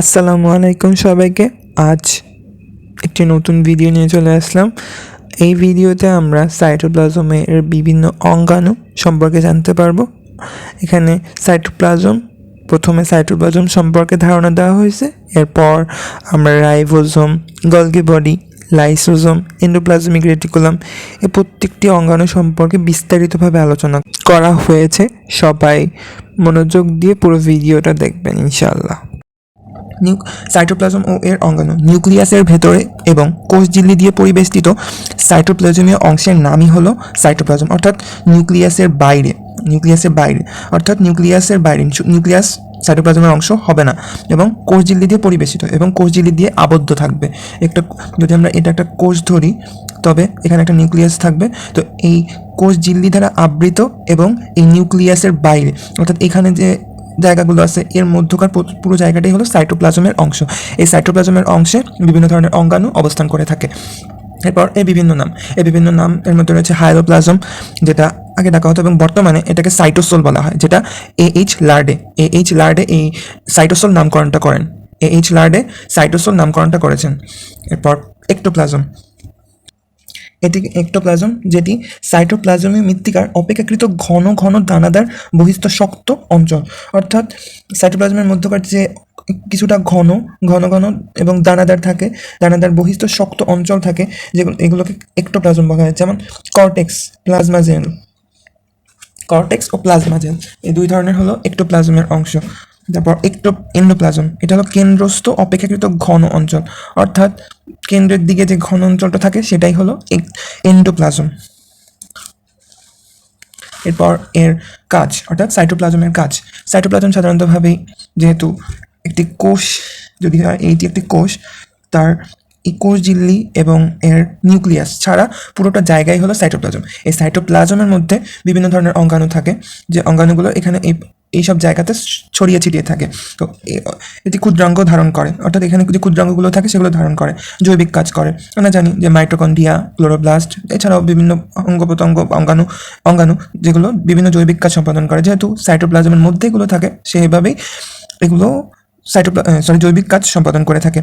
আসসালামু আলাইকুম সবাইকে। আজ একটি নতুন ভিডিও নিয়ে চলে আসলাম। এই ভিডিওতে আমরা সাইটোপ্লাজমের বিভিন্ন অঙ্গাণু সম্পর্কে জানতে পারব। এখানে সাইটোপ্লাজম, প্রথমে সাইটোপ্লাজম সম্পর্কে ধারণা দেওয়া হয়েছে। এরপর আমরা ribosome, Golgi body, lysosome, endoplasmic reticulum এ প্রত্যেকটি অঙ্গাণু সম্পর্কে বিস্তারিতভাবে আলোচনা করা হয়েছে। সবাই মনোযোগ দিয়ে পুরো ভিডিওটা দেখবেন, ইনশাআল্লাহ। নিউ সাইটোপ্লাজম ও এর অঙ্গাণু নিউক্লিয়াসের ভেতরে এবং কোষঝিল্লি দিয়ে পরিবেষ্টিত সাইটোপ্লাজমীয় অংশের নামই হলো সাইটোপ্লাজম, অর্থাৎ নিউক্লিয়াসের বাইরে নিউক্লিয়াসের বাইরে, অর্থাৎ নিউক্লিয়াসের বাইরে, নিউক্লিয়াস সাইটোপ্লাজমের অংশ হবে না এবং কোষঝিল্লি দিয়ে পরিবেষ্টিত এবং কোষঝিল্লি দিয়ে আবদ্ধ থাকবে। একটা, যদি আমরা এটা একটা কোষ ধরি, তবে এখানে একটা নিউক্লিয়াস থাকবে। তো এই কোষঝিল্লি দ্বারা আবৃত এবং এই নিউক্লিয়াসের বাইরে, অর্থাৎ এখানে যে জায়গাগুলো আছে, এর মধ্যকার পুরো জায়গাটাই হলো সাইটোপ্লাজমের অংশ। এই সাইটোপ্লাজমের অংশে বিভিন্ন ধরনের অঙ্গাণু অবস্থান করে থাকে। এরপর এই বিভিন্ন নাম। এই বিভিন্ন নাম, এর মধ্যে রয়েছে হাইলোপ্লাজম যেটা আগে ডাকা হতো এবং বর্তমানে এটাকে সাইটোসোল বলা হয়, যেটা এ এইচ লার্ডে। এ এইচ লার্ডে এই সাইটোসোল নামকরণটা করেন। এ এইচ লার্ডে সাইটোসোল নামকরণটা করেছেন। এরপর একটোপ্লাজম এটি একটোপ্লাজম যেটি সাইটোপ্লাজমীয় মৃত্তিকার অপেক্ষাকৃত ঘন ঘন দানাদার বহিস্থ শক্ত অঞ্চল। অর্থাৎ সাইটোপ্লাজমের মধ্যকার যে কিছুটা ঘন ঘন ঘন এবং দানাদার থাকে, দানাদার বহিস্থ শক্ত অঞ্চল থাকে, যেগুলো এগুলোকে একটোপ্লাজম বলা হয়। যেমন কর্টেক্স প্লাজমা জেল কর্টেক্স ও প্লাজমা জেল এই দুই ধরনের হলো একটোপ্লাজমের অংশ। তারপর একটু এন্ডোপ্লাজম এটা হলো কেন্দ্রস্থ অপেক্ষাকৃত ঘন অঞ্চল। অর্থাৎ কেন্দ্রের দিকে যে ঘন অঞ্চলটা থাকে, সেটাই হলো এন্ডোপ্লাজম এরপর এর কাজ, অর্থাৎ সাইটোপ্লাজমের কাজ। সাইটোপ্লাজম সাধারণতভাবেই যেহেতু একটি কোষ, যদি হয়, এইটি একটি কোষ, তার এই এবং এর নিউক্লিয়াস ছাড়া পুরোটা জায়গায় হলো সাইটোপ্লাজম। এই সাইটোপ্লাজমের মধ্যে বিভিন্ন ধরনের অঙ্গাণু থাকে, যে অঙ্গাণুগুলো এখানে এই এইসব জায়গাতে ছড়িয়ে ছিটিয়ে থাকে। তো এটি ক্ষুদ্রাঙ্গ ধারণ করে, অর্থাৎ এখানে যে ক্ষুদ্রাঙ্গগুলো থাকে সেগুলো ধারণ করে, জৈবিক কাজ করে। আমরা জানি যে মাইটোকন্ড্রিয়া ক্লোরোব্লাস্ট এছাড়াও বিভিন্ন অঙ্গ প্রত্যঙ্গ, অঙ্গাণু অঙ্গাণু যেগুলো বিভিন্ন জৈবিক কাজ সম্পাদন করে। যেহেতু সাইটোপ্লাজমের মধ্যে এগুলো থাকে, সেইভাবেই এগুলো সাইটোপ্লা সরি জৈবিক কাজ সম্পাদন করে থাকে।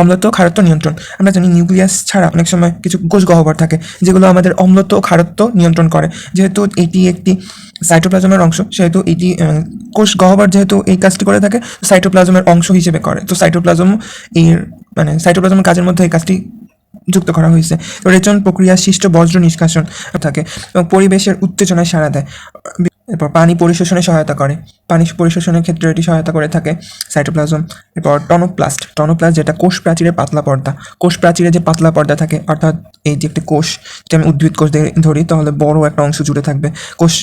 অম্লত্ব ও খারত্ব নিয়ন্ত্রণ। আমরা জানি নিউক্লিয়াস ছাড়া অনেক সময় কিছু কোষ গহ্বর থাকে, যেগুলো আমাদের অম্লত্ব ও খারত্ব নিয়ন্ত্রণ করে। যেহেতু এটি একটি সাইটোপ্লাজমের অংশ, সেহেতু এটি কোষ গহ্বর যেহেতু এই কাজটি করে থাকে, সাইটোপ্লাজমের অংশ হিসেবে করে। তো সাইটোপ্লাজম এর মানে সাইটোপ্লাজমের কাজের মধ্যে এই কাজটি যুক্ত করা হয়েছে। রেচন প্রক্রিয়া সৃষ্ট বজ্র নিষ্কাশন থাকে এবং পরিবেশের উত্তেজনায় সাড়া দেয়। এরপর পানি পরিশোষণে সহায়তা করে। পানি পরিশোষণের ক্ষেত্রে এটি সহায়তা করে থাকে সাইটোপ্লাজম এরপর টনোপ্লাস্ট টনোপ্লাস্ট যেটা কোষ প্রাচীরের পাতলা পর্দা। কোষ প্রাচীরে যে পাতলা পর্দা থাকে, অর্থাৎ এই যে একটি কোষ যদি আমি উদ্ভিদ কোষ ধরি, তাহলে বড় একটা অংশ জুড়ে থাকবে। কোষ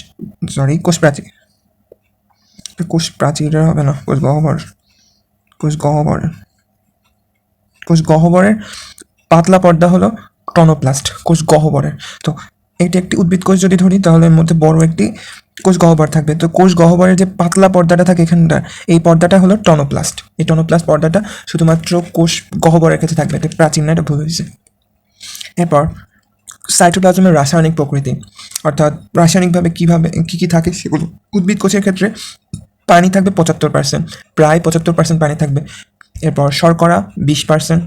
সরি কোষ প্রাচীর। কোষ প্রাচীরের হবে না, কোষ গহ্বর। কোষ গহ্বর। কোষ গহ্বরের পাতলা পর্দা হলো টনোপ্লাস্ট কোষ গহ্বরের। তো এটি একটি উদ্ভিদ কোষ যদি ধরি, তাহলে এর মধ্যে বড় একটি কোষ গহ্বর থাকবে। তো কোষ গহ্বরের যে পাতলা পর্দাটা থাকে এখানটা, এই পর্দাটা হলো টনোপ্লাস্ট। এই টনোপ্লাস্ট পর্দাটা শুধুমাত্র কোষ গহ্বরের ক্ষেত্রে থাকবে, এটা প্রাচীন না, এটা ভুল হয়েছে। এরপর, সাইটোপ্লাজমের রাসায়নিক প্রকৃতি, অর্থাৎ রাসায়নিকভাবে কীভাবে, কী কী থাকে সেগুলো। উদ্ভিদ কোষের ক্ষেত্রে পানি থাকবে পঁচাত্তর পার্সেন্ট প্রায় পঁচাত্তর পার্সেন্ট পানি থাকবে। এরপর শর্করা বিশ পার্সেন্ট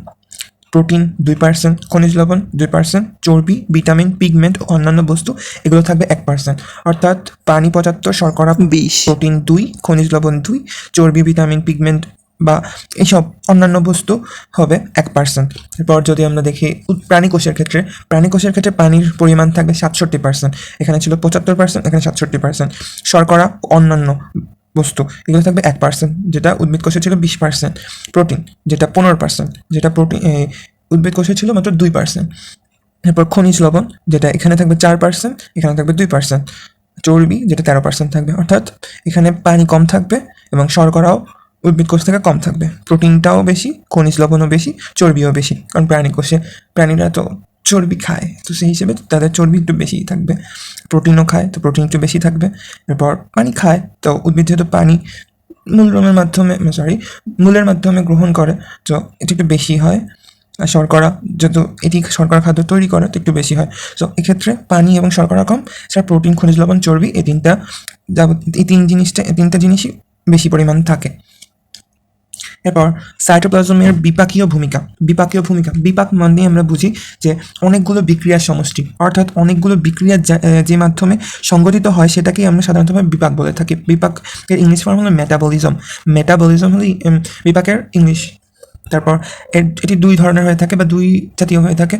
প্রোটিন দুই পার্সেন্ট খনিজ লবণ দুই পার্সেন্ট চর্বি ভিটামিন পিগমেন্ট ও অন্যান্য বস্তু এগুলো থাকবে এক পার্সেন্ট অর্থাৎ পানি পঁচাত্তর শর্করা বিশ। প্রোটিন দুই খনিজ লবণ দুই চর্বি ভিটামিন পিগমেন্ট বা এইসব অন্যান্য বস্তু হবে এক পার্সেন্ট এরপর যদি আমরা দেখি প্রাণী কোষের ক্ষেত্রে প্রাণী কোষের ক্ষেত্রে পানির পরিমাণ থাকবে সাতষট্টি পার্সেন্ট এখানে ছিল পঁচাত্তর পার্সেন্ট এখানে সাতষট্টি পার্সেন্ট শর্করা অন্যান্য বস্তু। এগুলো থাকবে এক পার্সেন্ট যেটা উদ্ভিদ কোষে ছিল বিশ পার্সেন্ট প্রোটিন, যেটা পনেরো পার্সেন্ট যেটা প্রোটিন উদ্ভিদ কোষে ছিল মাত্র দুই পার্সেন্ট এরপর খনিজ লবণ, যেটা এখানে থাকবে চার পার্সেন্ট এখানে থাকবে দুই পার্সেন্ট চর্বি, যেটা তেরো পার্সেন্ট থাকবে। অর্থাৎ এখানে পানি কম থাকবে এবং শর্করাও উদ্ভিদ কোষ থেকে কম থাকবে। প্রোটিনটাও বেশি, খনিজ লবণও বেশি, চর্বিও বেশি, কারণ প্রাণী কোষে, প্রাণীরা তো চর্বি খায়। তো সেই হিসেবে তাদের চর্বি একটু বেশিই থাকবে। প্রোটিনও খায়, তো প্রোটিন একটু বেশি থাকবে। এরপর পানি খায়, তো উদ্ভিদ যেহেতু পানি মূলরমের মাধ্যমে সরি মূলের মাধ্যমে গ্রহণ করে, তো এটি একটু বেশি হয়। আর শর্করা যেহেতু এটি শর্করা খাদ্য তৈরি করে, তো একটু বেশি হয়। তো এক্ষেত্রে পানি এবং শর্করা কম সেটা প্রোটিন, খনিজ লবণ, চর্বি, এই তিনটা যাবত, এই তিন জিনিসটা, এই তিনটা জিনিসই বেশি পরিমাণ থাকে। এরপর সাইটোপ্লাজমের বিপাকীয় ভূমিকা বিপাকীয় ভূমিকা, বিপাক মানে আমরা বুঝি যে অনেকগুলো বিক্রিয়ার সমষ্টি, অর্থাৎ অনেকগুলো বিক্রিয়া যা- মাধ্যমে সংগঠিত হয় সেটাকেই আমরা সাধারণতভাবে বিপাক বলে থাকি। বিপাকের ইংলিশ ফর্ম হলো মেটাবলিজম মেটাবলিজম হলো বিপাকের ইংলিশ। তারপর এটি দুই ধরনের হয়ে থাকে বা দুই জাতীয় হয়ে থাকে।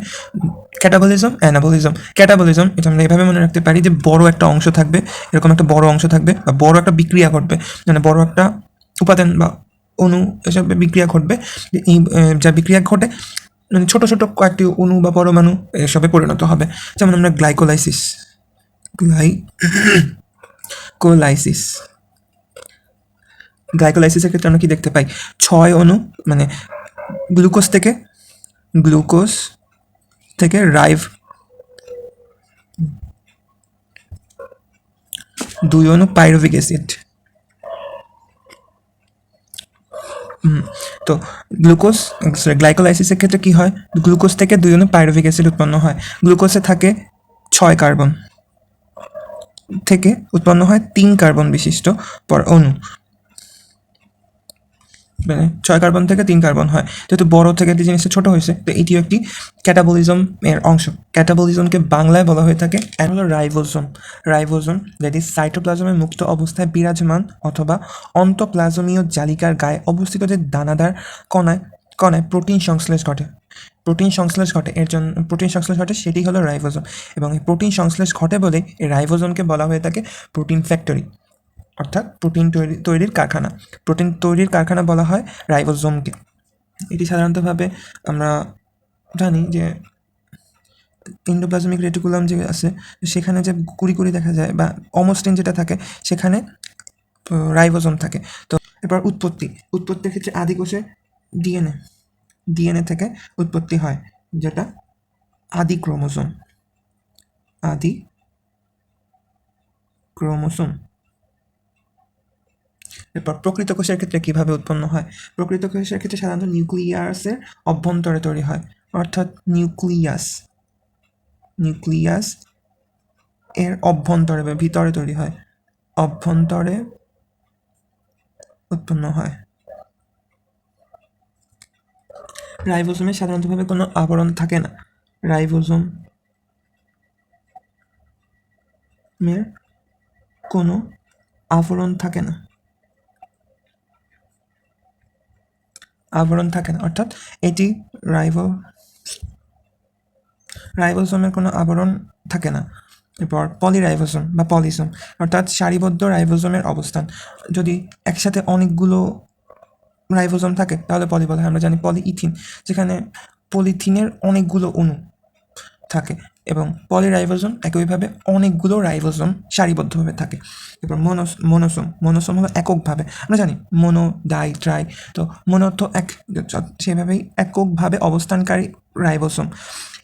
ক্যাটাবলিজম অ্যানাবলিজম ক্যাটাবলিজম এটা আমরা এভাবে মনে রাখতে পারি যে বড় একটা অংশ থাকবে, এরকম একটা বড় অংশ থাকবে বা বড় একটা বিক্রিয়া ঘটবে। মানে বড় একটা উপাদান বা অণু এসব বিক্রিয়া ঘটবে। যে বিক্রিয়া ঘটে মানে ছোটো ছোটো কয়েকটি অণু বা পরমাণু এসবে পরিণত হবে। যেমন আমরা গ্লাইকোলাইসিস, গ্লাই, কোলাইসিস, গ্লাইকোলাইসিসের ক্ষেত্রে আমরা কি দেখতে পাই? ছয় অণু মানে গ্লুকোজ থেকে গ্লুকোজ থেকে রাইভ, দুই অণু পাইরোভিক অ্যাসিড। তো গ্লুকোজ গ্লাইকোলাইসিসের ক্ষেত্রে কি হয়? গ্লুকোজ থেকে দুজনে পাইরোভিক অ্যাসিড উৎপন্ন হয়। গ্লুকোজে থাকে ছয় কার্বন থেকে উৎপন্ন হয় তিন কার্বন বিশিষ্ট পর অণু। মানে ছয় কার্বন থেকে তিন কার্বন হয়। যেহেতু বড় থেকে যে জিনিসটা ছোট হয়েছে, তো এটিও একটি ক্যাটাবলিজম এর অংশ। ক্যাটাবলিজমকে বাংলায় বলা হয়ে থাকে এক হলো রাইবোজোম রাইবোজোম যেটি সাইটোপ্লাজমের মুক্ত অবস্থায় বিরাজমান অথবা অন্তঃপ্লাজমীয় জালিকার গায়ে অবস্থিত যে দানাদার কণায় কণায় প্রোটিন সংশ্লেষ ঘটে। প্রোটিন সংশ্লেষ ঘটে, এর জন্য প্রোটিন সংশ্লেষ ঘটে সেটি হলো রাইবোজোম এবং এই প্রোটিন সংশ্লেষ ঘটে বলে এই রাইবোজোমকে বলা হয়ে থাকে প্রোটিন ফ্যাক্টরি অর্থাৎ প্রোটিন তৈরি, তৈরির কারখানা। প্রোটিন তৈরির কারখানা বলা হয় রাইবোজোমকে। এটি সাধারণতভাবে আমরা জানি যে ইন্ডোপ্লাজমিক রেটিকুলাম যে আছে, সেখানে যে কুড়ি কুড়ি দেখা যায় বা অমোস্টিন যেটা থাকে, সেখানে রাইবোজোম থাকে। তো এবার উৎপত্তি। উৎপত্তির ক্ষেত্রে আদিকোষে ডিএনএ। ডিএনএ থেকে উৎপত্তি হয়, যেটা আদি ক্রোমোজোম আদি ক্রোমোসোম এরপর প্রকৃত কোষের ক্ষেত্রে কীভাবে উৎপন্ন হয়? প্রকৃত কোষের ক্ষেত্রে সাধারণত নিউক্লিয়াসের অভ্যন্তরে তৈরি হয়, অর্থাৎ নিউক্লিয়াস। নিউক্লিয়াস এর অভ্যন্তরে বা ভিতরে তৈরি হয়, অভ্যন্তরে উৎপন্ন হয়। রাইবোজোমে সাধারণতভাবে কোনো আবরণ থাকে না। রাইবোজোম কোনো আবরণ থাকে না। আবরণ থাকে না। অর্থাৎ এটি রাইবো রাইবোজোমের কোনো আবরণ থাকে না। এরপর পলিরাইবোজোম বা পলিজোম অর্থাৎ সারিবদ্ধ রাইবোজোমের অবস্থান। যদি একসাথে অনেকগুলো রাইবোজোম থাকে, তাহলে পলি বলা হয়। আমরা জানি পলিইথিন যেখানে পলিথিনের অনেকগুলো অণু থাকে। এবং পলিরাইবোজোম একইভাবে অনেকগুলো রাইবোজোম সারিবদ্ধভাবে থাকে। এরপর মনোস, মনোসোম মনোসোম হলো এককভাবে। আমরা জানি মনো, ডাই, ট্রাই। তো মনোর্থ এক সেভাবেই এককভাবে অবস্থানকারী রাইবোসোম।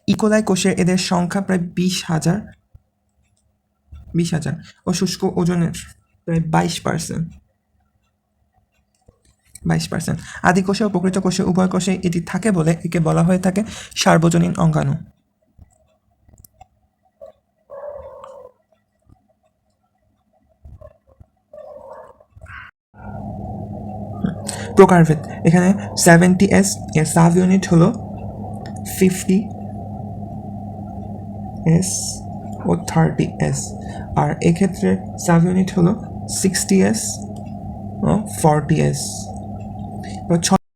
ইকোলাই কোষে এদের সংখ্যা প্রায় বিশ হাজার বিশ হাজার ও শুষ্ক ওজনের প্রায় বাইশ পার্সেন্ট। বাইশ পার্সেন্ট। আদি কোষে ও প্রকৃত কোষে উভয় কোষে এটি থাকে বলে একে বলা হয়ে থাকে সার্বজনীন অঙ্গাণু। প্রকারভেদ এখানে সেভেন্টি এস এর সাব ইউনিট হলো ফিফটি এস ও থার্টি এস আর এক্ষেত্রে সাব ইউনিট হলো সিক্সটি এস ও ফর্টি এস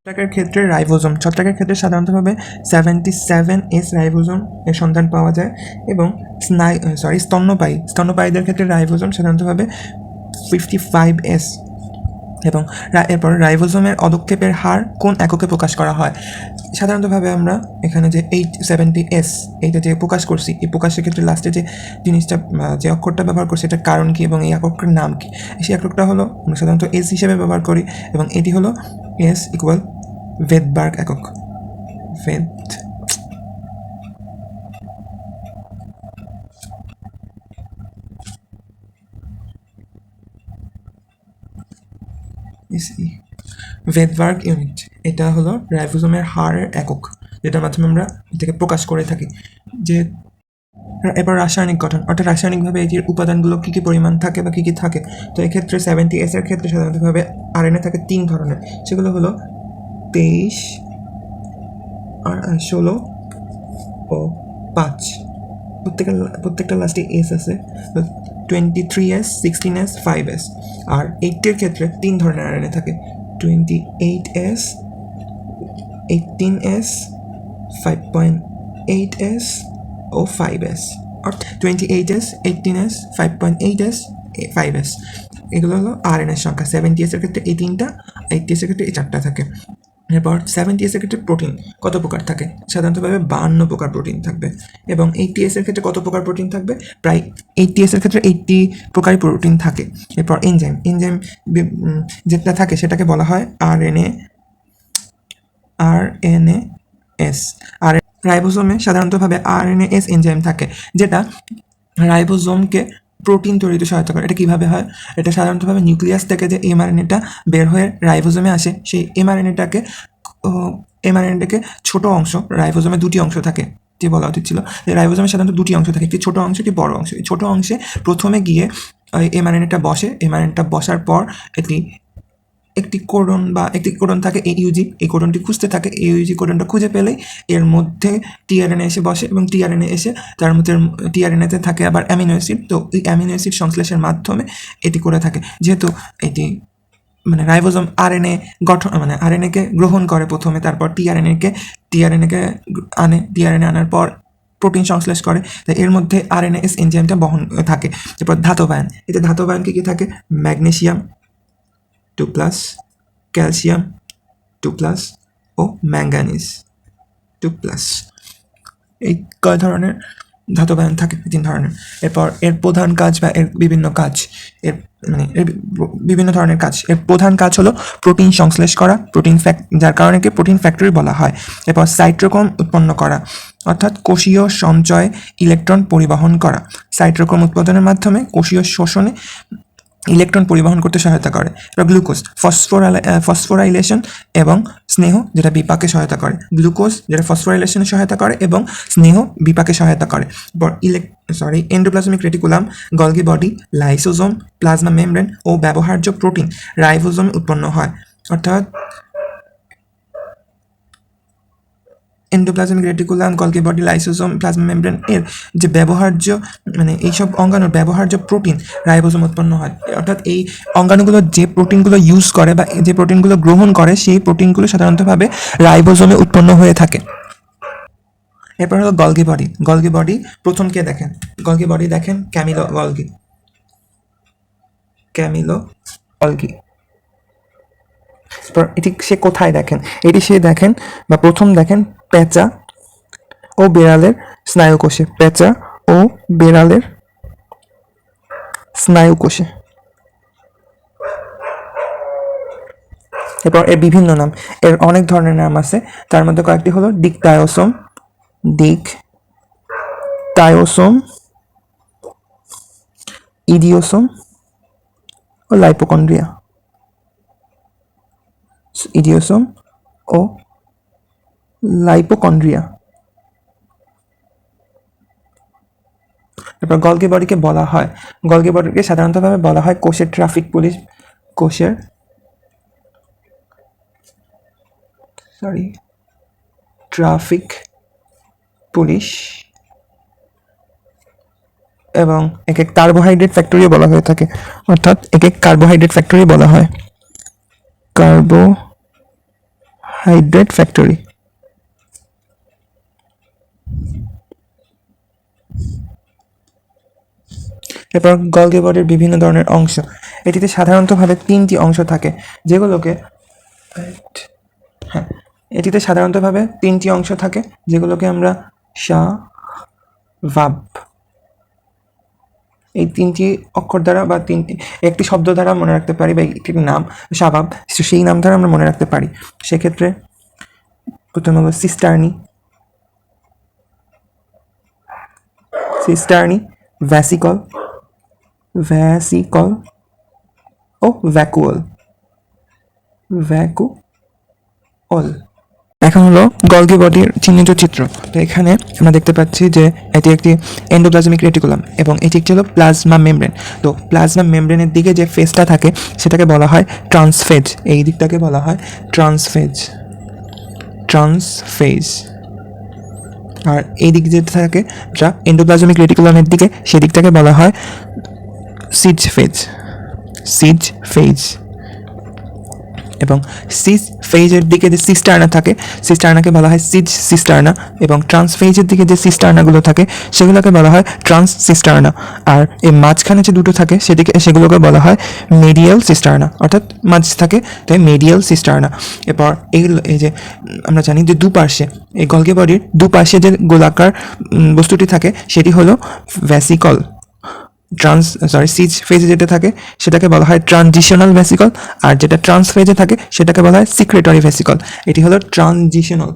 ছত্রাকের ক্ষেত্রে রাইবোজোম ছত্রাকের ক্ষেত্রে সাধারণতভাবে সেভেন্টি সেভেন এস রাইবোজোম এর সন্ধান পাওয়া যায় এবং স্নাই সরি স্তন্যপায়ী। স্তন্যপায়ীদের ক্ষেত্রে রাইবোজোম সাধারণতভাবে ফিফটি ফাইভ এস এবং এরপর রাইবোজোমের অদক্ষেপের হার কোন এককে প্রকাশ করা হয়? সাধারণতভাবে আমরা এখানে যে এইট সেভেন্টি এস এইটা যে প্রকাশ করছি, এই প্রকাশের ক্ষেত্রে লাস্টে যে জিনিসটা যে অক্ষরটা ব্যবহার করছি, এটার কারণ কী এবং এই এককের নাম কী? সেই এককটা হলো আমরা সাধারণত এস হিসেবে ব্যবহার করি এবং এটি হলো এস ইকুয়াল ভেদবার্গ একক। ভেদ ইসি ভেদবার্গ ইউনিট এটা হলো রাইবোজোমের হারের একক, যেটার মাধ্যমে আমরা এটাকে প্রকাশ করে থাকি। যে এবার রাসায়নিক গঠন, অর্থাৎ রাসায়নিকভাবে যে উপাদানগুলো কী কী পরিমাণ থাকে বা কী কী থাকে, তো এক্ষেত্রে সেভেন্টি এসের ক্ষেত্রে সাধারণতভাবে আরএনএ থাকে তিন ধরনের। সেগুলো হলো তেইশ, আর ষোলো ও পাঁচ। প্রত্যেকটা প্রত্যেকটা লাস্টে এস আছে। Twenty three S sixteen S five S আর এইটের ক্ষেত্রে তিন ধরনের আরএনএ থাকে। Twenty eight S eighteen S five point eight S ও ফাইভ এস অর্থাৎ twenty eight S eighteen S five point eight S five S এগুলো হলো আর N এর সংখ্যা সেভেন্টি এসের ক্ষেত্রে এই তিনটা এইটটি এসের ক্ষেত্রে এই চারটা থাকে। এরপর সেভেন্টি এসের ক্ষেত্রে প্রোটিন কত প্রকার থাকে? সাধারণতভাবে বাহান্ন প্রকার প্রোটিন থাকবে। এবং এইটটি এসের ক্ষেত্রে কত প্রকার প্রোটিন থাকবে? প্রায় এইটটি এসের ক্ষেত্রে এইটটি প্রকারই প্রোটিন থাকে। এরপর এনজাইম এনজাইম যেটা থাকে সেটাকে বলা হয় R N A R N S আর রাইবোজোমে সাধারণতভাবে আর এন এস এনজাইম থাকে, যেটা রাইবোজোমকে প্রোটিন তৈরিতে সহায়তা করে। এটা কীভাবে হয়? এটা সাধারণতভাবে নিউক্লিয়াস থেকে যে এমআরএনএটা বের হয়ে রাইবোজোমে আসে, সেই এমআরএনএটাকে এমআরএনএটাকে ছোট অংশ রাইবোজোমে দুটি অংশ থাকে, যে বলা উচিত ছিল। যে সাধারণত দুটি অংশ থাকে, একটি ছোট অংশ, একটি বড় অংশ। এই ছোটো অংশে প্রথমে গিয়ে এমআরএনএটা বসে এমআরএনএটা বসার পর এটি একটি কোডন বা একটি কোডন থাকে ইউজি এই কোডনটি খুঁজতে থাকে এই ইউজি কোডনটা খুঁজে পেলেই এর মধ্যে টিআরএনএ এসে বসে এবং টিআরএনএ এসে তার মধ্যে টিআরএনএতে থাকে আবার অ্যামিনো অ্যাসিড তো এই অ্যামিনো অ্যাসিড সংশ্লেষের মাধ্যমে এটি করে থাকে। যেহেতু এটি মানে রাইবোজোম আরএনএ গঠন মানে আরএনএকে গ্রহণ করে প্রথমে, তারপর টিআরএনএকে টিআরএনএকে আনে টিআরএনএ আনার পর প্রোটিন সংশ্লেষ করে, তাই এর মধ্যে আরএনএস এনজাইমটা বহন থাকে। এরপর ধাতবায়ন, এতে ধাতবায়ন কি কি থাকে? Magnesium two plus calcium two plus ও ম্যাঙ্গানিজ টু প্লাস এই কয় ধরনের ধাতবায়ন থাকে? তিন ধরনের। এরপর এর প্রধান কাজ বা এর বিভিন্ন কাজ, এর মানে এর বিভিন্ন ধরনের কাজ। এর প্রধান কাজ হলো প্রোটিন সংশ্লেষ করা, প্রোটিন ফ্যাক যার কারণে একে প্রোটিন ফ্যাক্টরি বলা হয়। এরপর সাইট্রোক্রোম উৎপন্ন করা, অর্থাৎ কোষীয় সঞ্চয় ইলেকট্রন পরিবহন করা। সাইট্রোক্রোম উৎপাদনের মাধ্যমে কোষীয় শোষণে ইলেকট্রন পরিবহন করতে সহায়তা করে এবার গ্লুকোজ, ফসফোরাইলে ফসফোরাইলেশন এবং স্নেহ যেটা বিপাকে সহায়তা করে। গ্লুকোজ যেটা ফসফোরাইলেশনে সহায়তা করে এবং স্নেহ বিপাকে সহায়তা করে। ইলেক sorry endoplasmic reticulum Golgi body lysosome plasma membrane ও ব্যবহার্য প্রোটিন রাইভোজম উৎপন্ন হয়। অর্থাৎ endoplasmic reticulum Golgi body lysosome plasma membrane এর যে ব্যবহার্য মানে এইসব অঙ্গাণুর ব্যবহার্য প্রোটিন রাইবোজোম উৎপন্ন হয়। অর্থাৎ এই অঙ্গাণুগুলো যে প্রোটিনগুলো ইউজ করে বা যে প্রোটিনগুলো গ্রহণ করে, সেই প্রোটিনগুলো সাধারণতভাবে রাইবোজোমে উৎপন্ন হয়ে থাকে। এরপর হলো গলগি বডি গলগি বডি প্রথম কে দেখেন? গলগি বডি দেখেন ক্যামিলো গলগি ক্যামিলো গলগি এটি সে কোথায় দেখেন? এটি সে দেখেন বা প্রথম দেখেন পেঁচা ও বেড়ালের স্নায়ুকোষে, পেঁচা ও বেড়ালের স্নায়ুকোষে। এরপর এর বিভিন্ন নাম, এর অনেক ধরনের নাম আছে। তার মধ্যে কয়েকটি হলো ডিকটায়োসোম ডিক টায়োসোম ইডিওসোম ও লাইপোকন্ড্রিয়া। ইডিওসোম ও লাইপোকন্ড্রিয়া। এরপর গলগি বডিকে বলা হয় গলগি বডিকে সাধারণতভাবে বলা হয় কোষের ট্রাফিক পুলিশ, কোষের সরি ট্রাফিক পুলিশ এবং এক এক কার্বোহাইড্রেট ফ্যাক্টরিও বলা হয়ে থাকে। অর্থাৎ এক এক কার্বোহাইড্রেট ফ্যাক্টরি বলা হয়। Carbohydrate factory. এরপর বডির বিভিন্ন ধরনের অংশ। এটিতে সাধারণতভাবে তিনটি অংশ থাকে, যেগুলোকে হ্যাঁ এটিতে সাধারণতভাবে তিনটি অংশ থাকে, যেগুলোকে আমরা সা ভাব এই তিনটি অক্ষর দ্বারা বা তিনটি, একটি শব্দ দ্বারা মনে রাখতে পারি বা একটি নাম স্বভাব সেই নাম দ্বারা আমরা মনে রাখতে পারি। সেক্ষেত্রে প্রথম হলো সিস্টার্নি সিস্টার্নি ভ্যাসিকল ভ্যাসিকল ও ভ্যাকুয়াল ভ্যাকুঅল এখন হলো গলগি বডির চিহ্নিত চিত্র। তো এখানে আমরা দেখতে পাচ্ছি যে এটি একটি এন্ডোপ্লাজমিক রেটিকুলাম এবং এটি একটি হলো প্লাজমা মেমব্রেন তো প্লাজমা মেমব্রেনের দিকে যে ফেজটা থাকে, সেটাকে বলা হয় ট্রান্সফেজ এই দিকটাকে বলা হয় ট্রান্সফেজ ট্রান্সফেজ আর এই দিক যেটা থাকে, যা এন্ডোপ্লাজমিক রেটিকুলামের দিকে সেদিকটাকে বলা হয় সিজ ফেজ সিজ ফেজ এবং সিজ ফেজের দিকে যে সিস্টার্না থাকে সিস্টার্নাকে বলা হয় সিজ সিস্টার্না এবং ট্রান্স ফেজের দিকে যে সিস্টার্নাগুলো থাকে, সেগুলোকে বলা হয় ট্রান্স সিস্টার্না আর এই মাঝখানে যে দুটো থাকে, সেদিকে, সেগুলোকে বলা হয় মেডিয়াল সিস্টার্না অর্থাৎ মাঝ থাকে, তাই মেডিয়াল সিস্টার্না এরপর এইগুলো এই যে, আমরা জানি যে দুপার্শ্বে, এই গলগে বডির দুপাশে যে গোলাকার বস্তুটি থাকে, সেটি হলো ভ্যাসিকল ট্রান্স সরি সিজ ফেজে যেটা থাকে, সেটাকে বলা হয় ট্রানজিশনাল ভেসিকল আর যেটা ট্রান্স ফেজে থাকে, সেটাকে বলা হয় সিক্রেটরি ভেসিকল এটি হলো ট্রানজিশনাল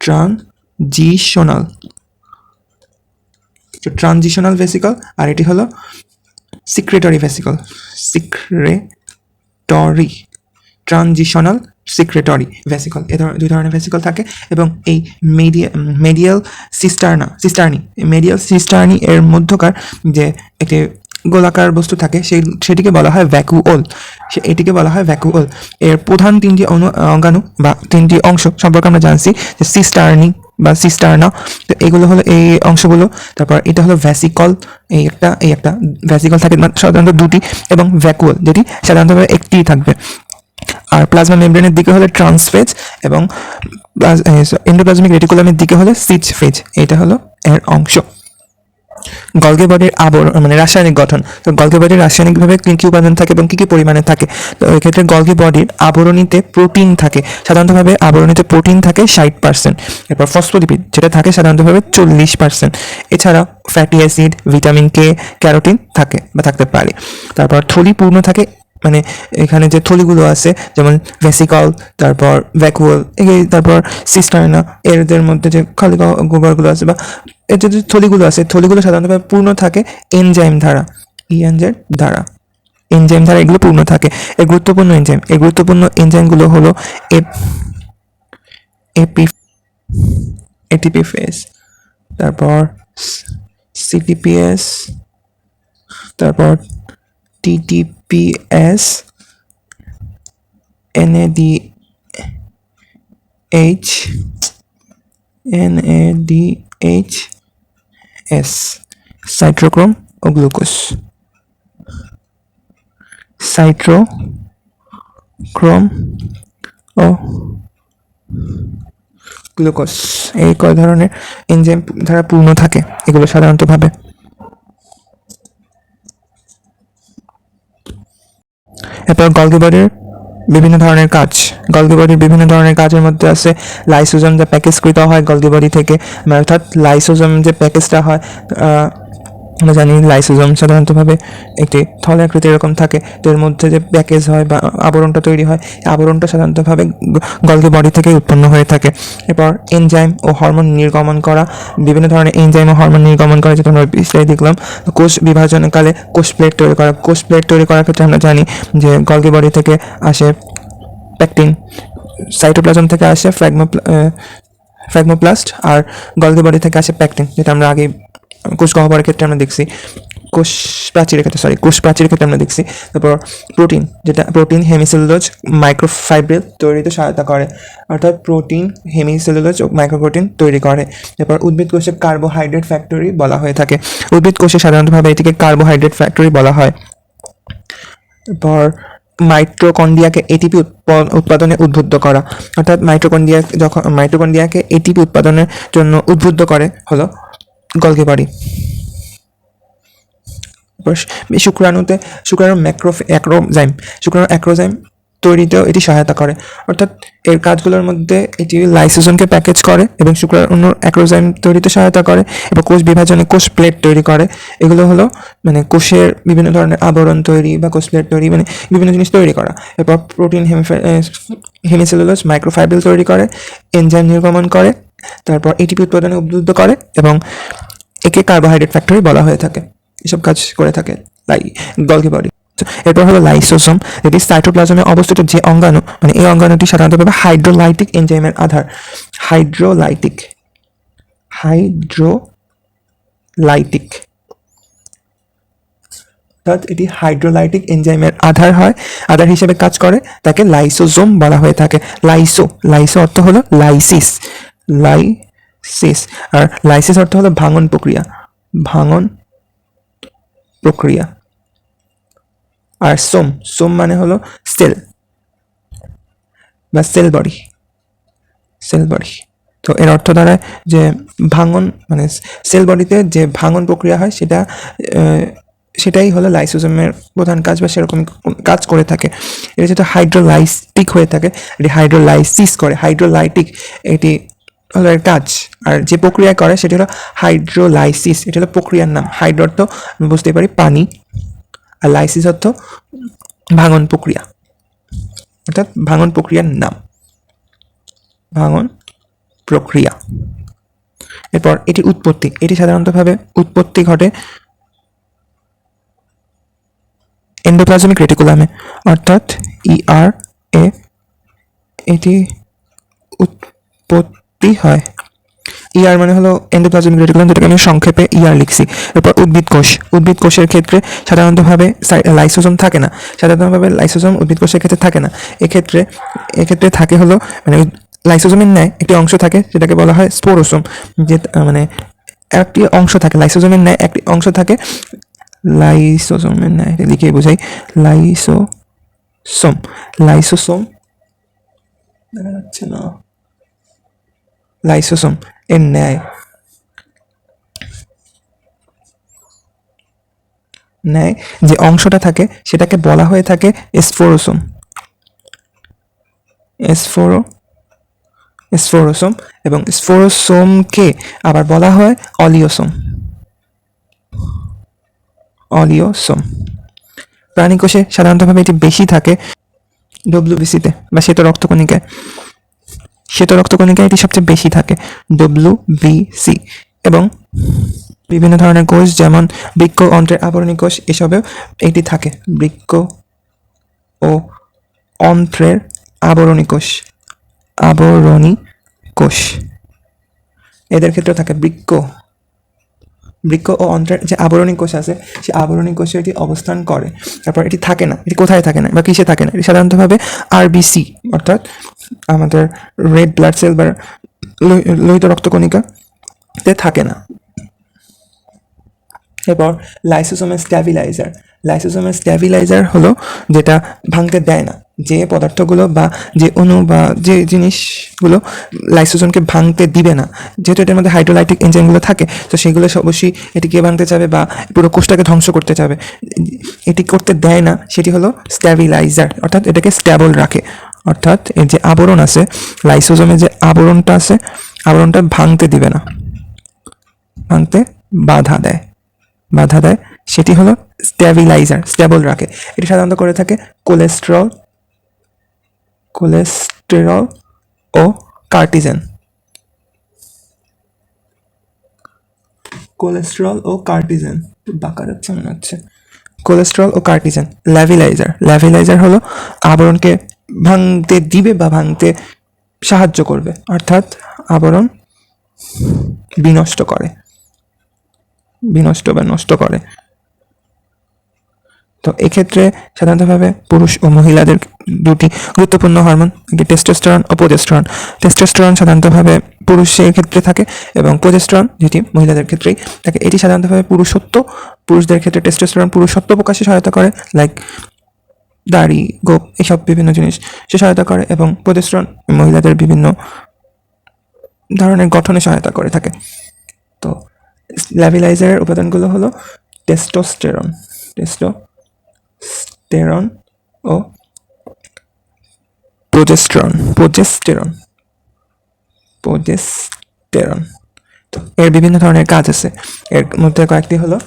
ট্রানজিশনাল ট্রানজিশনাল ভেসিকল আর এটি হলো secretory vesicle secretory transitional secretory vesicle এ দুই ধরনের ভেসিকল থাকে এবং এই মেডিয়া মেডিয়াল সিস্টার্না সিস্টার্নি মেডিয়াল সিস্টার্নি এর মধ্যকার যে একটি গোলাকার বস্তু থাকে, সেই, সেটিকে বলা হয় ভ্যাকুওল এটিকে বলা হয় ভ্যাকুওল এর প্রধান তিনটি অনু, অঙ্গাণু বা তিনটি অংশ সম্পর্কে আমরা জানছি, যে সিস্টার্নি বা সিস্টার্না তো এগুলো হলো এই অংশগুলো। তারপর এটা হলো ভ্যাসিকল এই একটা এই একটা ভ্যাসিকল থাকে মানে সাধারণত দুটি এবং ভ্যাকুয়াল যেটি সাধারণতভাবে একটিই থাকবে। আর প্লাজমা মেমব্রেনের দিকে হলে ট্রান্সফেজ এবং এন্ডোপ্লাজমিক রেটিকুলামের দিকে হলে সিচ ফেজ এটা হলো এর অংশ। গলগে বডির আবরণ মানে রাসায়নিক গঠন, তো গলগে বডির রাসায়নিকভাবে কী কী উপাদান থাকে এবং কী কী পরিমাণে থাকে? তো এক্ষেত্রে গলগে বডির আবরণীতে প্রোটিন থাকে, সাধারণতভাবে আবরণীতে প্রোটিন থাকে ষাট পার্সেন্ট এরপর ফসফোলিপিড যেটা থাকে সাধারণতভাবে চল্লিশ পার্সেন্ট এছাড়া fatty acid vitamin K carotene থাকে বা থাকতে পারে। তারপর থলি পূর্ণ থাকে মানে এখানে যে থলিগুলো আছে, যেমন ভেসিকল তারপর ভ্যাকুয়াল এই তারপর সিস্টার্না এরদের মধ্যে যে খালি গোবরগুলো আছে বা এর যে থলিগুলো আছে, থলিগুলো সাধারণত পূর্ণ থাকে এনজাইম দ্বারা ইএনজের দ্বারা। এনজাইম দ্বারা এগুলো পূর্ণ থাকে। এর গুরুত্বপূর্ণ এনজাইম এই গুরুত্বপূর্ণ এনজাইমগুলো হলো এপ এপি এটিপি ফেস তারপর সিটিপিএস তারপর TTPS NADH NADH S cytochrome ও গ্লুকোজ সাইট্রোক্রোম ও গ্লুকোজ এই ধরনের এনজাইম দ্বারা পূর্ণ থাকে, এগুলো সাধারণতভাবে। এরপর গলগিবারের বিভিন্ন ধরনের কাজ। গলগিবাড়ির বিভিন্ন ধরনের কাজের মধ্যে আছে লাইসোজম যা প্যাকেজকৃত হয় গলগিবাড়ি থেকে। মানে অর্থাৎ লাইসোজম যে প্যাকেজটা হয় আমরা জানি লাইসোজোম সাধারণতভাবে একটি থলে আকৃতি এরকম থাকে, তো এর মধ্যে যে প্যাকেজ হয় বা আবরণটা তৈরি হয় আবরণটা সাধারণতভাবে গলগি বডি থেকে উৎপন্ন হয়ে থাকে। এরপর এনজাইম ও হরমোন নির্গমন করা, বিভিন্ন ধরনের এনজাইম ও হরমোন নির্গমন করা, যেটা আমরা বিস্তারিত দেখলাম। কোষ বিভাজনকালে কোষ প্লেট তৈরি করা, কোষ প্লেট তৈরি করার ক্ষেত্রে আমরা জানি যে গলগি বডি থেকে আসে প্যাকটিন সাইটোপ্লাজম থেকে আসে ফ্র্যাগমো ফ্র্যাগমোপ্লাস্ট আর গলগি বডি থেকে আসে প্যাকটিন যেটা আমরা আগে কোষ গহ্বরের ক্ষেত্রে আমরা দেখছি কোষ প্রাচীরের ক্ষেত্রে সরি কোষ প্রাচীরের ক্ষেত্রে আমরা দেখছি, তারপর প্রোটিন, যেটা প্রোটিন হেমিসেলুলোজ মাইক্রোফাইব্রিল তৈরিতে সহায়তা করে, অর্থাৎ প্রোটিন হেমিসেলুলোজ ও মাইক্রোপ্রোটিন তৈরি করে এরপর উদ্ভিদ কোষে কার্বোহাইড্রেট ফ্যাক্টরি বলা হয়ে থাকে, উদ্ভিদ কোষে সাধারণতভাবে এটিকে কার্বোহাইড্রেট ফ্যাক্টরি বলা হয় এরপর মাইট্রোকন্ডিয়াকে এটিপি উৎপাদনে উদ্বুদ্ধ করা, অর্থাৎ মাইট্রোকন্ডিয়া যখন মাইট্রোকন্ডিয়াকে এটিপি উৎপাদনের জন্য উদ্বুদ্ধ করে হলো গলগি বডি এরপর শুক্রাণুতে শুক্রাণু ম্যাক্রো অ্যাক্রোজাইম শুক্রাণু অ্যাক্রোজাইম তৈরিতেও এটি সহায়তা করে। অর্থাৎ এর কাজগুলোর মধ্যে এটি লাইসোজোমকে প্যাকেজ করে এবং শুক্রাণু অ্যাক্রোজাইম তৈরিতে সহায়তা করে এবং কোষ বিভাজনে কোষ প্লেট তৈরি করে। এগুলো হলো মানে কোষের বিভিন্ন ধরনের আবরণ তৈরি বা কোষ প্লেট তৈরি মানে বিভিন্ন জিনিস তৈরি করা। এরপর প্রোটিন হেমিসেলুলোজ, মাইক্রোফাইব্রিল তৈরি করে, এনজাইম নির্গমন করে তারপর এটিপি উৎপাদনে উদ্বুদ্ধ করে এবং একে কার্বোহাইড্রেট ফ্যাক্টরি বলা হয়ে থাকে। এসব কাজ করে থাকে লাই গলগি বডি এরপর হলো লাইসোসোম যেটি সাইটোপ্লাজমে অবস্থিত যে অঙ্গাণু মানে এই অঙ্গাণুটি সাধারণতভাবে হাইড্রোলাইটিক এনজাইমের আধার। হাইড্রোলাইটিক হাইড্রোলাইটিক অর্থাৎ এটি হাইড্রোলাইটিক এনজাইমের আধার হয়, আধার হিসেবে কাজ করে, তাকে লাইসোজোম বলা হয়ে থাকে। লাইসো লাইসো অর্থ হলো লাইসিস লাইসিস, আর লাইসিস অর্থ হলো ভাঙন প্রক্রিয়া। ভাঙন প্রক্রিয়া। আর সোম সোম মানে হলো সেল, বা সেল বডি সেল বডি। তো এর অর্থ দাঁড়ায় যে ভাঙন মানে সেল বডিতে যে ভাঙন প্রক্রিয়া হয়, সেটা সেটাই হলো লাইসোজোমের প্রধান কাজ বা সেরকম কাজ করে থাকে। এটা যেটা হাইড্রোলাইটিক হয়ে থাকে, এটি হাইড্রোলাইসিস করে। হাইড্রোলাইটিক, এটি হলো এর কাজ আর যে প্রক্রিয়া করে সেটি হলো হাইড্রোলাইসিস এটা হলো প্রক্রিয়ার নাম। হাইড্রো অর্থ আমি বুঝতে পারি পানি। আর লাইসিস অর্থ ভাঙন প্রক্রিয়া। অর্থাৎ ভাঙন প্রক্রিয়ার নাম। ভাঙন প্রক্রিয়া। এরপর এটি উৎপত্তি। এটি সাধারণতভাবে উৎপত্তি ঘটে এন্ডোপ্লাজমিক রেটিকুলামে অর্থাৎ ইআর এ এটি উৎপত্তি হয়? ইআর মানে হলো এন্ডোপ্লাজমিক রেটিকুলাম যেটাকে আমি সংক্ষেপে ইআর লিখছি। এরপর উদ্ভিদ কোষ। উদ্ভিদ কোষের ক্ষেত্রে সাধারণতভাবে লাইসোজম থাকে না। সাধারণতভাবে লাইসোজোম উদ্ভিদ কোষের ক্ষেত্রে থাকে না। এক্ষেত্রে এক্ষেত্রে থাকে হলো মানে লাইসোজোমের ন্যায় একটি অংশ থাকে, যেটাকে বলা হয় স্পোরোসোম যে মানে একটি অংশ থাকে। লাইসোজোমের ন্যায় একটি অংশ থাকে। লাইসোজমের ন্যায় লিখে বোঝাই। লাইসোসোম লাইসোসোম দেখা যাচ্ছে না। লাইসোসোম এর ন্যায় ন্যায় যে অংশটা থাকে, সেটাকে বলা হয়ে থাকে স্ফোরোসোম স্ফোরো স্ফোরোসোম এবং স্ফোরোসোমকে আবার বলা হয় অলিওসোম অলিওসোম প্রাণীকোষে সাধারণতভাবে এটি বেশি থাকে ডব্লিউবিসিতে বা শ্বেত রক্তকণিকায়। শ্বেত রক্তকণিকায় এটি সবচেয়ে বেশি থাকে ডব্লিউ বি সি এবং বিভিন্ন ধরনের কোষ, যেমন বৃক্ষ অন্ত্রের আবরণী কোষ, এসবেও এটি থাকে, বৃক্ক ও অন্ত্রের আবরণী কোষ আবরণী কোষ। এদের ক্ষেত্রে থাকে বৃক্ক বৃক্ক ও অন্ত্রের যে আবরণী কোষ আছে, সেই আবরণী কোষে এটি অবস্থান করে। তারপর এটি থাকে না, এটি কোথায় থাকে না বা কিসে থাকে না? এটি সাধারণতভাবে আরবিসি অর্থাৎ আমাদের রেড ব্লাড সেল বা লোহি- লোহিত রক্তকণিকাতে থাকে না। এরপর লাইসোসোমের স্ট্যাবিলাইজার লাইসোসোমের স্ট্যাবিলাইজার হলো যেটা ভাঙতে দেয় না। যে পদার্থগুলো বা যে অণু বা যে জিনিসগুলো লাইসোসোমকে ভাঙতে দিবে না, যেহেতু এটার মধ্যে হাইড্রোলাইটিক এনজাইমগুলো থাকে, তো সেগুলো অবশ্যই এটিকে ভাঙতে চাবে বা পুরো কোষটাকে ধ্বংস করতে চাবে। এটি করতে দেয় না, সেটি হলো স্ট্যাবিলাইজার অর্থাৎ এটাকে স্ট্যাবল রাখে। অর্থাৎ এর যে আবরণ আছে লাইসোজোমের যে আবরণটা আছে, আবরণটা ভাঙতে দিবে না। ভাঙতে বাধা দেয়। বাধা দেয়, সেটি হলো স্ট্যাবিলাইজার স্ট্যাবল রাখে। এটি সাধারণত করে থাকে কোলেস্টেরল কোলেস্টেরল ও কার্টিজেন কোলেস্টেরল ও কার্টিজেন বাঁকা মনে হচ্ছে। কোলেস্টেরল ও কার্টিজেন ল্যাভিলাইজার ল্যাভিলাইজার হলো আবরণকে ভাঙতে দিবে বা ভাঙতে সাহায্য করবে। অর্থাৎ আবরণ বিনষ্ট করে। বিনষ্ট বা নষ্ট করে। তো এক্ষেত্রে সাধারণতভাবে পুরুষ ও মহিলাদের দুটি গুরুত্বপূর্ণ হরমোন একটি টেস্টোস্টেরন ও প্রোজেস্টেরন টেস্টোস্টেরন সাধারণতভাবে পুরুষের ক্ষেত্রে থাকে এবং প্রোজেস্টেরন যেটি মহিলাদের ক্ষেত্রেই থাকে, এটি সাধারণতভাবে পুরুষত্ব, পুরুষদের ক্ষেত্রে টেস্টোস্টেরন পুরুষত্ব প্রকাশে সহায়তা করে লাইক দাড়ি, গোপ, এসব বিভিন্ন জিনিস সে সহায়তা করে এবং প্রোজেস্টেরন মহিলাদের বিভিন্ন ধরনের গঠনে সহায়তা করে থাকে। তো ল্যাবিলাইজারের উপাদানগুলো হলো টেস্টোস্টেরন টেস্টোস্টেরন ও প্রোজেস্টেরন প্রোজেস্টেরন প্রোজেস্টেরন তো এর বিভিন্ন ধরনের কাজ আছে। এর মধ্যে কয়েকটি হলো,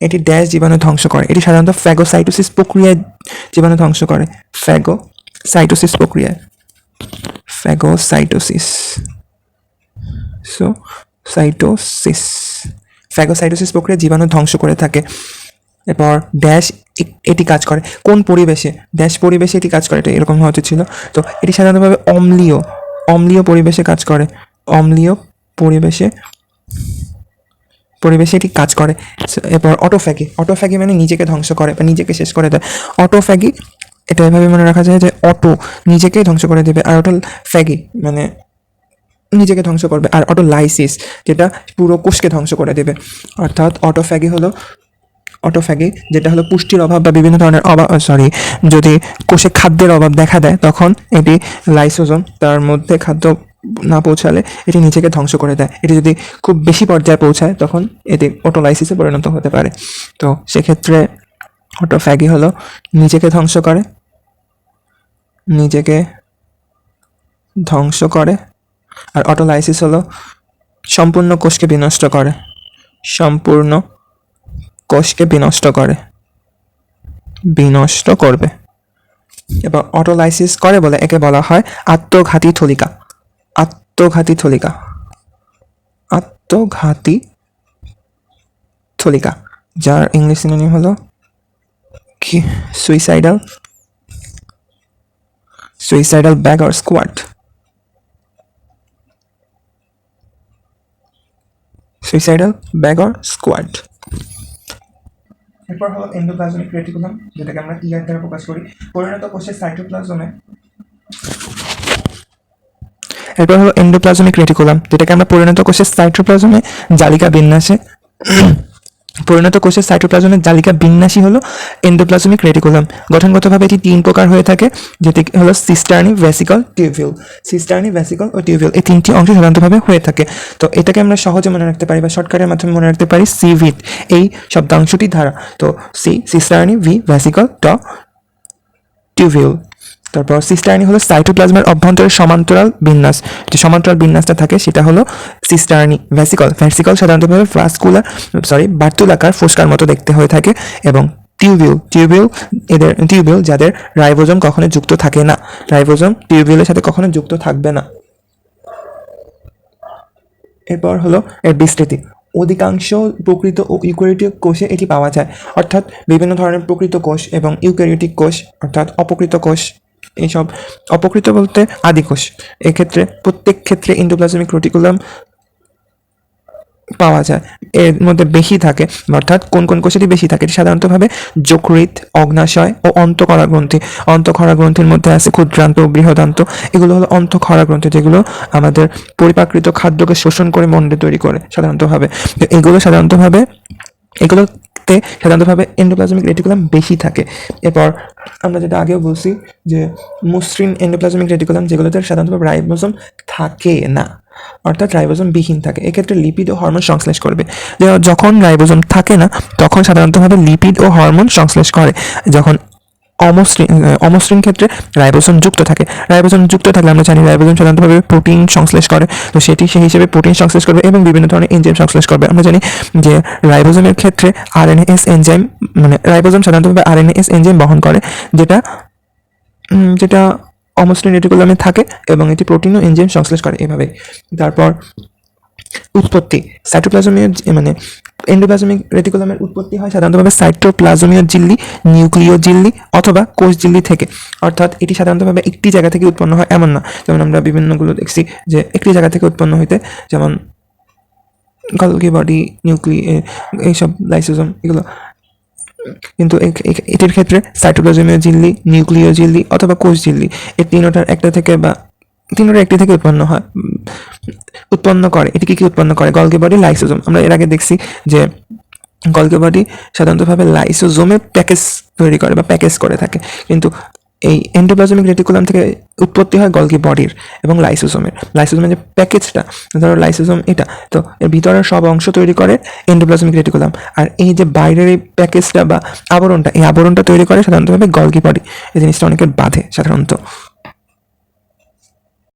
এটি ড্যাশ জীবাণু ধ্বংস করে। এটি সাধারণত ফ্যাগোসাইটোসিস প্রক্রিয়ায় জীবাণু ধ্বংস করে। ফ্যাগো সাইটোসিস প্রক্রিয়ায়। ফ্যাগোসাইটোসিস সো সাইটোসিস ফ্যাগোসাইটোসিস প্রক্রিয়া জীবাণু ধ্বংস করে থাকে। এরপর ড্যাশ এটি কাজ করে। কোন পরিবেশে? ড্যাশ পরিবেশে এটি কাজ করে। এটা এরকম হতে ছিল। তো এটি সাধারণতভাবে অম্লীয়। অম্লীয় পরিবেশে কাজ করে। অম্লীয় পরিবেশে পরিবেশে এটি কাজ করে। এরপর অটোফ্যাগি অটোফ্যাগি মানে নিজেকে ধ্বংস করে বা নিজেকে শেষ করে দেয়। অটোফ্যাগি এটা এভাবে মনে রাখা যায় যে অটো নিজেকেই ধ্বংস করে দেবে আর অটো ফ্যাগি মানে নিজেকে ধ্বংস করবে। আর অটোলাইসিস যেটা পুরো কোষকে ধ্বংস করে দেবে। অর্থাৎ অটোফ্যাগি হলো অটোফ্যাগি যেটা হলো পুষ্টির অভাব বা বিভিন্ন ধরনের অভাব সরি যদি কোষে খাদ্যের অভাব দেখা দেয়, তখন এটি লাইসোজোম তার মধ্যে খাদ্য না পৌঁছালে এটি নিজেকে ধ্বংস করে দেয়। এটি যদি খুব বেশি পর্যায়ে পৌঁছায়, তখন এটি অটোলাইসিসে পরিণত হতে পারে। তো সেক্ষেত্রে অটোফ্যাগি হলো নিজেকে ধ্বংস করে, নিজেকে ধ্বংস করে, আর অটোলাইসিস হলো সম্পূর্ণ কোষকে বিনষ্ট করে। সম্পূর্ণ কোষকে বিনষ্ট করে। বিনষ্ট করবে। এবার অটোলাইসিস করে বলে একে বলা হয় আত্মঘাতী থলিকা। আত্মঘাতী থলিকা। আত্মঘাতী থলিকা। যার ইংলিশ সিনোনিম হলো কি? Suicidal suicidal bag or squad suicidal bag or squad এরপর হলো এন্ডোপ্লাজমিক রেটিকুলাম যেটাকে আমরা টিআর দ্বারা প্রকাশ করি। পরিণত কোষের সাইটোপ্লাজমে এরপর হলো এন্ডোপ্লাজমিক রেটিকুলাম যেটাকে আমরা পরিণত কোষের সাইটোপ্লাজমে জালিকা বিন্যাসে পরিণত কোষের সাইটোপ্লাজমের জালিকা বিন্যাসই হলো এন্ডোপ্লাজমিক রেটিকুলাম গঠনগতভাবে এটি তিন প্রকার হয়ে থাকে, যেটি হলো cisternae vesicle tubule cisternae vesicle ও টিউবিউল এই তিনটি অংশ সাধারণতভাবে হয়ে থাকে। তো এটাকে আমরা সহজে মনে রাখতে পারি বা শর্টকাটের মাধ্যমে মনে রাখতে পারি সিভিট এই শব্দাংশটি ধারা। তো সি সিস্টার্নি ভি ভ্যাসিকল ট টিউবিউল তারপর সিস্টার্নি হলো সাইটোপ্লাজমের অভ্যন্তরের সমান্তরাল বিন্যাস। যে সমান্তরাল বিন্যাসটা থাকে, সেটা হলো সিস্টার্নি ভ্যাসিকল ভ্যাসিকল সাধারণতভাবে ফ্লাস্কুলার সরি বার্তুলাকার ফোস্কার মতো দেখতে হয়ে থাকে এবং টিউবিউল টিউবিউল এদের টিউবিউল যাদের রাইবোজোম কখনো যুক্ত থাকে না। রাইবোজোম টিউবিউলের সাথে কখনো যুক্ত থাকবে না। এরপর হলো এর বিস্তৃতি। অধিকাংশ প্রকৃত ও ইউক্যারিওটিক কোষে এটি পাওয়া যায়। অর্থাৎ বিভিন্ন ধরনের প্রকৃত কোষ এবং ইউক্যারিওটিক কোষ, অর্থাৎ অপকৃত কোষ। এইসব অপকৃত বলতে আদিকোষ এক্ষেত্রে প্রত্যেক ক্ষেত্রে ইন্ডোপ্লাজমিক রটিকুলাম পাওয়া যায়। এর মধ্যে বেশি থাকে, অর্থাৎ কোন কোন কোষেরই বেশি থাকে, এটি সাধারণতভাবে যকৃৎ, অগ্নাশয় ও অন্তঃক্ষরা গ্রন্থি অন্তঃক্ষরা গ্রন্থির মধ্যে আছে ক্ষুদ্রান্ত, বৃহদান্ত, এগুলো হলো অন্তঃক্ষরা গ্রন্থি যেগুলো আমাদের পরিপাকৃত খাদ্যকে শোষণ করে মন্ডে তৈরি করে সাধারণতভাবে। এগুলো সাধারণতভাবে এগুলোতে সাধারণতভাবে এন্ডোপ্লাজমিক রেটিকুলাম বেশি থাকে। এরপর আমরা যেটা আগেও বলছি যে মসৃণ এন্ডোপ্লাজমিক রেটিকুলাম যেগুলোতে সাধারণতভাবে রাইবোসোম থাকে না, অর্থাৎ রাইবোজম বিহীন থাকে। এক্ষেত্রে লিপিড ও হরমোন সংশ্লেষ করবে। যখন রাইবোজম থাকে না, তখন সাধারণতভাবে লিপিড ও হরমোন সংশ্লেষ করে। যখন অমসৃণ অমসৃণ ক্ষেত্রে রাইবোসোম যুক্ত থাকে। রাইবোসোম যুক্ত থাকলে আমরা জানি রাইবোসোম সাধারণতভাবে প্রোটিন সংশ্লেষ করে। তো সেটি সেই হিসেবে প্রোটিন সংশ্লেষ করবে এবং বিভিন্ন ধরনের এনজাইম সংশ্লেষ করবে। আমরা জানি যে রাইবোসোমের ক্ষেত্রে আরএনএস এনজাইম মানে রাইবোসোম সাধারণতভাবে আরএনএস এনজাইম বহন করে, যেটা যেটা অমসৃণ রেটিকুলামে থাকে এবং এটি প্রোটিন ও এনজাইম সংশ্লেষ করে এভাবে তারপর, উৎপত্তি। সাইটোপ্লাজমীয় জি- মানে এন্ডোপ্লাজমিক রেটিকুলামের উৎপত্তি হয় সাধারণতভাবে সাইটোপ্লাজমীয় জিল্লি নিউক্লিয় জিল্লি অথবা কোষ জিল্লি থেকে। অর্থাৎ এটি সাধারণতভাবে একটি জায়গা থেকে উৎপন্ন হয়, এমন না। যেমন আমরা বিভিন্নগুলো দেখছি যে একটি জায়গা থেকে উৎপন্ন হইতে যেমন গলগি বডি নিউক্লি এইসব লাইসোজোম এগুলো। কিন্তু এটির ক্ষেত্রে সাইটোপ্লাজমীয় ঝিল্লি নিউক্লিয় ঝিল্লি অথবা কোষ ঝিল্লি এই তিনটার একটা থেকে বা তিনটার একটি থেকে উৎপন্ন হয়। উৎপন্ন করে। এটি কি কি উৎপন্ন করে? গলগি বডি লাইসোজোম আমরা এর আগে দেখছি যে গলগি বডি সাধারণতভাবে লাইসোজোমের প্যাকেজ তৈরি করে বা প্যাকেজ করে থাকে। কিন্তু এই এন্ডোপ্লাজমিক রেটিকুলাম থেকে উৎপত্তি হয় গলগি বডির এবং লাইসোজোমের লাইসোজোমের যে প্যাকেজটা ধরো লাইসোজোম এটা, তো এর ভিতরের সব অংশ তৈরি করে এন্ডোপ্লাজমিক রেটিকুলাম আর এই যে বাইরের এই প্যাকেজটা বা আবরণটা, এই আবরণটা তৈরি করে সাধারণতভাবে গলগি বডি এই জিনিসটা অনেকের বাধে সাধারণত।